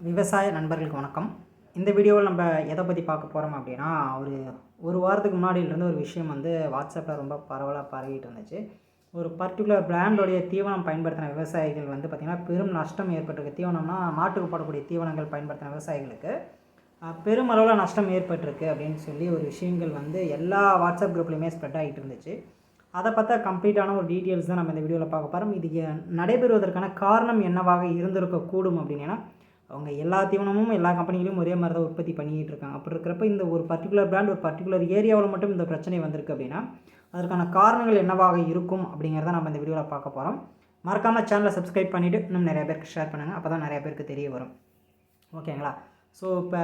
விவசாய நண்பர்களுக்கு வணக்கம். இந்த வீடியோவில் நம்ம எதை பற்றி பார்க்க போகிறோம் அப்படின்னா ஒரு ஒரு வாரத்துக்கு முன்னாடியிலேருந்து ஒரு விஷயம் வந்து வாட்ஸ்அப்பில் ரொம்ப பரவலாக பரவிட்டு இருந்துச்சு. ஒரு பர்டிகுலர் பிராண்டோடைய தீவனம் பயன்படுத்தின விவசாயிகள் வந்து பார்த்திங்கன்னா பெரும் நஷ்டம் ஏற்பட்டிருக்கு. தீவனம்னா மாட்டுக்கு போடக்கூடிய தீவனங்கள் பயன்படுத்தின விவசாயிகளுக்கு பெருமளவில் நஷ்டம் ஏற்பட்டிருக்கு அப்படின்னு சொல்லி ஒரு விஷயங்கள் வந்து எல்லா வாட்ஸ்அப் குரூப்லேயுமே ஸ்ப்ரெட் ஆகிட்டு இருந்துச்சு. அதை பார்த்தா கம்ப்ளீட்டான ஒரு டீட்டெயில்ஸ் தான் நம்ம இந்த வீடியோவில் பார்க்க போகிறோம் இது நடைபெறுவதற்கான காரணம் என்னவாக இருந்திருக்கக்கூடும் அப்படின்னா அவங்க எல்லா தீவனமும் எல்லா கம்பெனிலையும் ஒரே மாதிரி தான் உற்பத்தி பண்ணிக்கிட்டு இருக்காங்க. அப்படி இருக்கிறப்ப இந்த ஒரு பர்டிகுலர் பிராண்ட் ஒரு பர்டிகுலர் ஏரியாவில் மட்டும் இந்த பிரச்சனை வந்திருக்கு அப்படின்னா அதற்கான காரணங்கள் என்னவாக இருக்கும் அப்படிங்கிறத நம்ம இந்த வீடியோவில் பார்க்க போகிறோம் மறக்காமல் சேனலை சப்ஸ்கிரைப் பண்ணிவிட்டு இன்னும் நிறைய பேருக்கு ஷேர் பண்ணுங்கள் அப்போ தான் நிறைய பேருக்கு தெரிய வரும். ஓகேங்களா? ஸோ இப்போ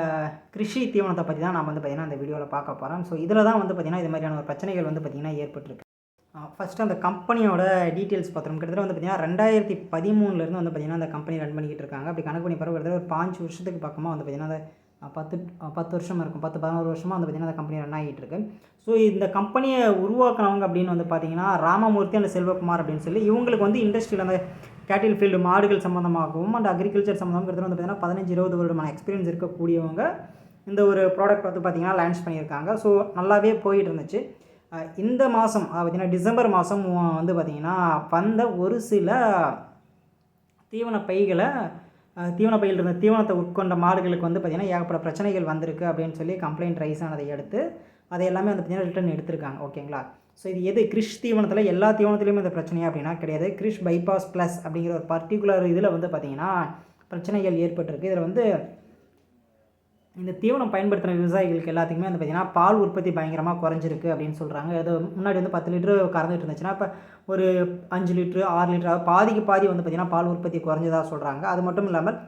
கிருஷி தீவனத்தை பற்றி தான் நம்ம வந்து பார்த்திங்கன்னா இந்த வீடியோவில் பார்க்க போகிறோம் ஸோ இதில் தான் வந்து பார்த்திங்கன்னா இது மாதிரியான ஒரு பிரச்சனைகள் வந்து பார்த்திங்கன்னா ஏற்பட்டிருக்கு. ஃபஸ்ட்டு அந்த கம்பெனியோட டீட்டெயில்ஸ் பார்த்துருவோம் கிட்டத்தட்ட வந்து பார்த்திங்கன்னா ரெண்டாயிரத்தி பதிமூணுலேருந்து வந்து பார்த்திங்கன்னா அந்த கம்பெனி ரன் பண்ணிக்கிட்டு இருக்காங்க. அப்படி கணக்கு பண்ணி பிறகு கிட்டத்தட்ட ஒரு பாஞ்சு வருஷத்துக்கு பக்கமாக வந்து பார்த்திங்கன்னா அந்த பத்து பத்து வருஷம் இருக்கும். பத்து பதினோரு வருஷமாக வந்து பார்த்திங்கன்னா அந்த கம்பெனி ரன் ஆகிட்டு இருக்கு ஸோ இந்த கம்பெனியை உருவாக்குனவங்க அப்படின்னு வந்து பார்த்திங்கன்னா ராமமூர்த்தி அந்த செல்வகுமார் அப்படின்னு சொல்லி இவங்களுக்கு வந்து இண்டஸ்ட்ரியில் அந்த கேட்டில் ஃபீல்டு மாடுகள் சம்மந்தமாகவும் அண்ட் அக்ரிகல்ச்சர் சம்மந்தமாக கிட்டத்தட்ட வந்து பார்த்திங்கன்னா பதினஞ்சு இருபது வருடமான எக்ஸ்பீரியன்ஸ் இருக்கக்கூடியவங்க இந்த ஒரு ப்ராடக்ட் வந்து பார்த்திங்கன்னா லான்ச் பண்ணியிருக்காங்க. ஸோ நல்லாவே போயிட்டு இருந்துச்சு. இந்த மாதம் பார்த்திங்கன்னா டிசம்பர் மாதம் வந்து பார்த்திங்கன்னா வந்த ஒரு சில தீவன பைகளை தீவன பையில் இருந்த தீவனத்தை உட்கொண்ட மாடுகளுக்கு வந்து பார்த்திங்கன்னா ஏகப்பட்ட பிரச்சனைகள் வந்திருக்கு அப்படின்னு சொல்லி கம்ப்ளைண்ட் ரைஸ் ஆனதை அடுத்து அதை எல்லாமே வந்து பார்த்திங்கன்னா ரிட்டர்ன் எடுத்திருக்காங்க. ஓகேங்களா ஸோ இது எது? கிறிஷ் தீவனத்தில் எல்லா தீவனத்துலேயுமே இந்த பிரச்சனையா அப்படின்னா கிடையாது. கிறிஷ் பைபாஸ் ப்ளஸ் அப்படிங்கிற ஒரு பர்டிகுலர் இதில் வந்து பார்த்திங்கன்னா பிரச்சனைகள் ஏற்பட்டிருக்கு. இதில் வந்து இந்த தீவனம் பயன்படுத்துகிற விவசாயிகளுக்கு எல்லாத்துக்குமே வந்து பார்த்திங்கன்னா பால் உற்பத்தி பயங்கரமாக குறைஞ்சிருக்கு அப்படின்னு சொல்கிறாங்க அது முன்னாடி வந்து பத்து லிட்டரு கறந்துட்டு இருந்துச்சுன்னா இப்போ ஒரு அஞ்சு லிட்ரு ஆறு லிட்டர் பாதிக்கு பாதி வந்து பார்த்திங்கன்னா பால் உற்பத்தி குறைஞ்சதாக சொல்கிறாங்க அது மட்டும் இல்லாமல்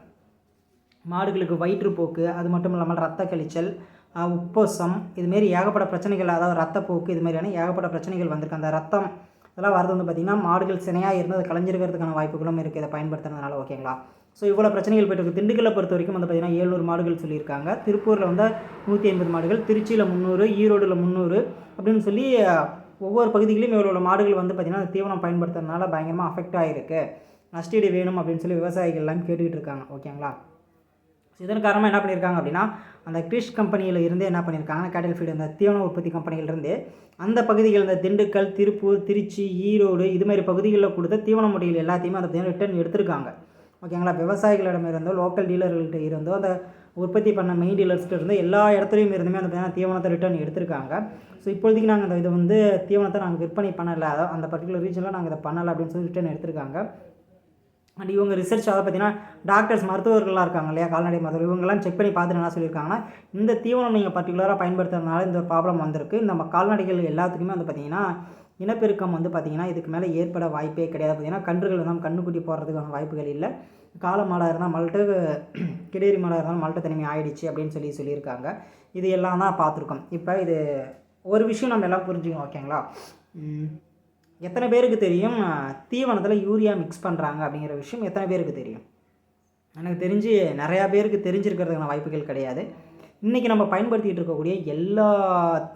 மாடுகளுக்கு வயிற்றுப்போக்கு அது மட்டும் இல்லாமல் ரத்த கழிச்சல் உப்பசம் உப்போசம் இதுமாரி ஏகப்பட்ட பிரச்சனைகள் அதாவது ரத்தப்போக்கு இது மாதிரியான ஏகப்பட்ட பிரச்சனைகள் வந்திருக்கு. அந்த ரத்தம் இதெல்லாம் வரது வந்து பார்த்திங்கன்னா மாடுகள் சினையாக இருந்து அது கலைஞ்சிருக்கிறதுக்கான வாய்ப்புகளும் இருக்குது இதை பயன்படுத்துறதுனால ஓகேங்களா? ஸோ இவ்வளோ பிரச்சனைகள் போயிட்டு இருக்கு. திண்டுக்கல்லை பொறுத்த வரைக்கும் வந்து பார்த்திங்கன்னா ஏழ்நூறு மாடுகள் சொல்லியிருக்காங்க. திருப்பூரில் வந்து நூற்றி ஐம்பது மாடுகள் திருச்சியில் முந்நூறு ஈரோடில் முந்நூறு அப்படின்னு சொல்லி ஒவ்வொரு பகுதிகளிலும் இவ்வளோ மாடுகள் வந்து பார்த்திங்கன்னா அந்த தீவனம் பயன்படுத்துறதுனால பயங்கரமாக அஃபெக்ட் ஆகிருக்கு நஷ்டீடு வேணும் அப்படின்னு சொல்லி விவசாயிகள் எல்லாம் கேட்டுக்கிட்டு இருக்காங்க. ஓகேங்களா? ஸோ இதன் காரணமாக என்ன பண்ணியிருக்காங்க அப்படின்னா அந்த கிரிஷ் கம்பெனியில் இருந்து என்ன பண்ணியிருக்காங்கன்னா கேட்டல் ஃபீல்டு அந்த தீவன உற்பத்தி கம்பெனியிலிருந்து அந்த பகுதிகள் இந்த திண்டுக்கல் திருப்பூர் திருச்சி ஈரோடு இது மாதிரி பகுதிகளில் கொடுத்த தீவன முறைகள் எல்லாத்தையுமே அந்த பார்த்திங்கன்னா ரிட்டர்ன் எடுத்திருக்காங்க. ஓகேங்களா? விவசாயிகளிடம் இருந்தோ லோக்கல் டீலர்கள்ட்ட இருந்தோ அந்த உற்பத்தி பண்ண மெயின் டீலர்ஸ்கிட்ட இருந்தோ எல்லா இடத்துலையும் இருந்துமே அந்த பார்த்தீங்கன்னா தீவனத்தை ரிட்டர்ன் எடுத்திருக்காங்க. ஸோ இப்போதைக்கு நாங்கள் அந்த இது வந்து தீவனத்தை நாங்கள் விற்பனை பண்ணலை. அதாவது அந்த பர்டிகுலர் ரீஜனில் நாங்கள் இதை பண்ணலை அப்படின்னு சொல்லி ரிட்டர்ன் எடுத்திருக்காங்க. அண்ட் இவங்க ரிசர்ச் அதை பார்த்தீங்கன்னா டாக்டர்ஸ் மருத்துவர்கள்லாம் இருக்காங்க இல்லையா? கால்நடை மருத்துவர். இவங்கெல்லாம் செக் பண்ணி பார்த்துட்டு என்ன சொல்லியிருக்காங்கன்னா இந்த தீவனம் நீங்கள் பர்டிகுலராக பயன்படுத்துறதுனால இந்த ஒரு ப்ராப்ளம் வந்திருக்கு. நம்ம கால்நடைகள் எல்லாத்துக்குமே வந்து பார்த்தீங்கன்னா இனப்பெருக்கம் வந்து பார்த்தீங்கன்னா இதுக்கு மேலே ஏற்பட வாய்ப்பே கிடையாது. பார்த்தீங்கன்னா கன்றுகள் வந்து கண்ணுக்குட்டி போடுறதுக்கான வாய்ப்புகள் இல்லை. கால மாடாக இருந்தால் மல்ட்டு கிடேரி மாடாக இருந்தாலும் மல்ட்டு தனிமை ஆயிடுச்சு அப்படின்னு சொல்லி சொல்லியிருக்காங்க. இது எல்லாம் தான் பார்த்துருக்கோம். இப்போ இது ஒரு விஷயம் நம்ம எல்லாம் புரிஞ்சுக்கணும் ஓகேங்களா எத்தனை பேருக்கு தெரியும் தீவனத்தில் யூரியா மிக்ஸ் பண்ணுறாங்க அப்படிங்கிற விஷயம் எத்தனை பேருக்கு தெரியும்? எனக்கு தெரிஞ்சு நிறையா பேருக்கு தெரிஞ்சிருக்கிறதுக்கான வாய்ப்புகள் கிடையாது. இன்றைக்கி நம்ம பயன்படுத்திகிட்டு இருக்கக்கூடிய எல்லா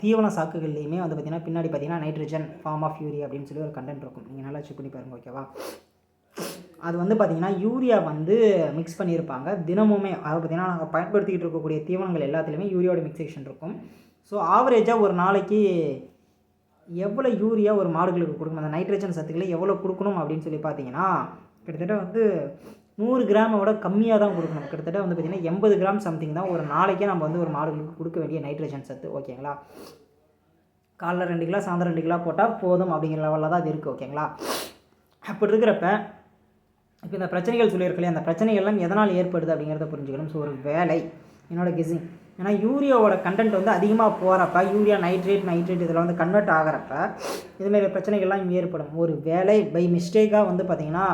தீவன சாக்குகள்லையுமே வந்து பார்த்திங்கன்னா பின்னாடி பார்த்திங்கன்னா நைட்ரஜன் ஃபார்ம் ஆஃப் யூரியா அப்படின்னு சொல்லி ஒரு கண்டென்ட் இருக்கும். நீங்கள் நல்லா செக் பண்ணி பாருங்க ஓகேவா அது வந்து பார்த்திங்கன்னா யூரியா வந்து மிக்ஸ் பண்ணியிருப்பாங்க. தினமுமே அதாவது பார்த்திங்கன்னா நாங்கள் பயன்படுத்திக்கிட்டு இருக்கக்கூடிய தீவனங்கள் எல்லாத்துலேயுமே யூரியாவோட மிக்சேஷன் இருக்கும். ஸோ ஆவரேஜாக ஒரு நாளைக்கு எவ்வளோ யூரியா ஒரு மாடுகளுக்கு கொடுக்கணும்? அந்த நைட்ரஜன் சத்துக்களை எவ்வளோ கொடுக்கணும் அப்படின்னு சொல்லி பார்த்தீங்கன்னா கிட்டத்தட்ட வந்து நூறு கிராமை விட கம்மியாக தான் கொடுக்கணும். கிட்டத்தட்ட வந்து பார்த்திங்கன்னா எண்பது கிராம் சம்திங் தான் ஒரு நாளைக்கே நம்ம வந்து ஒரு மாடுகளுக்கு கொடுக்க வேண்டிய நைட்ரஜன் சத்து. ஓகேங்களா காலைல ரெண்டு கிலோ சாயந்தரம் ரெண்டு கிலோ போட்டால் போதும் அப்படிங்கிற லெவலில் தான் அது இருக்குது ஓகேங்களா அப்படி இருக்கிறப்ப இப்போ இந்த பிரச்சனைகள் சொல்லியிருக்கலையே அந்த பிரச்சனைகள்லாம் எதனால் ஏற்படுது அப்படிங்கிறத புரிஞ்சுக்கணும். ஸோ ஒரு வேலை. என்னோடய கெஸிங் ஏன்னா யூரியாவோட கண்டென்ட் வந்து அதிகமாக போகிறப்ப யூரியா நைட்ரேட் நைட்ரேட் இதில் வந்து கன்வெர்ட் ஆகிறப்ப இதுமாரி பிரச்சனைகள்லாம் ஏற்படும். ஒரு வேலை பை மிஸ்டேக்காக வந்து பார்த்திங்கன்னா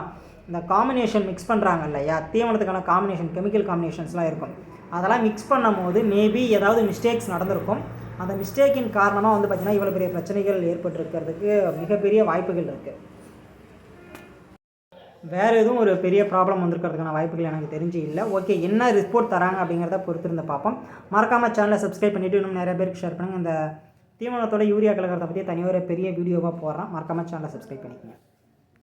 இந்த காம்பினேஷன் மிக்ஸ் பண்ணுறாங்க இல்லையா? தீவனத்துக்கான காம்பினேஷன் கெமிக்கல் காம்பினேஷன்ஸ்லாம் இருக்கும். அதெல்லாம் மிக்ஸ் பண்ணும் போது மேபி ஏதாவது மிஸ்டேக்ஸ் நடந்திருக்கும். அந்த மிஸ்டேக்கின் காரணமாக வந்து பார்த்திங்கன்னா இவ்வளோ பெரிய பிரச்சனைகள் ஏற்பட்டிருக்கிறதுக்கு மிகப்பெரிய வாய்ப்புகள் இருக்குது வேறு எதுவும் ஒரு பெரிய ப்ராப்ளம் வந்திருக்கிறதுக்கான வாய்ப்புகள் எனக்கு தெரிஞ்சு இல்லை. ஓகே என்ன ரிப்போர்ட் தராங்க அப்படிங்கிறத பொறுத்திருந்து பார்ப்போம். மறக்காமல் சேனலை சப்ஸ்கிரைப் பண்ணிவிட்டு இன்னும் நிறைய பேருக்கு ஷேர் பண்ணுங்கள் இந்த தீவனத்தோட யூரியா கலக்கிறத பற்றி தனியாக ஒரு பெரிய வீடியோவாக போடுறேன். மறக்காமல் சேனலை சப்ஸ்கிரைப் பண்ணிக்கோங்க.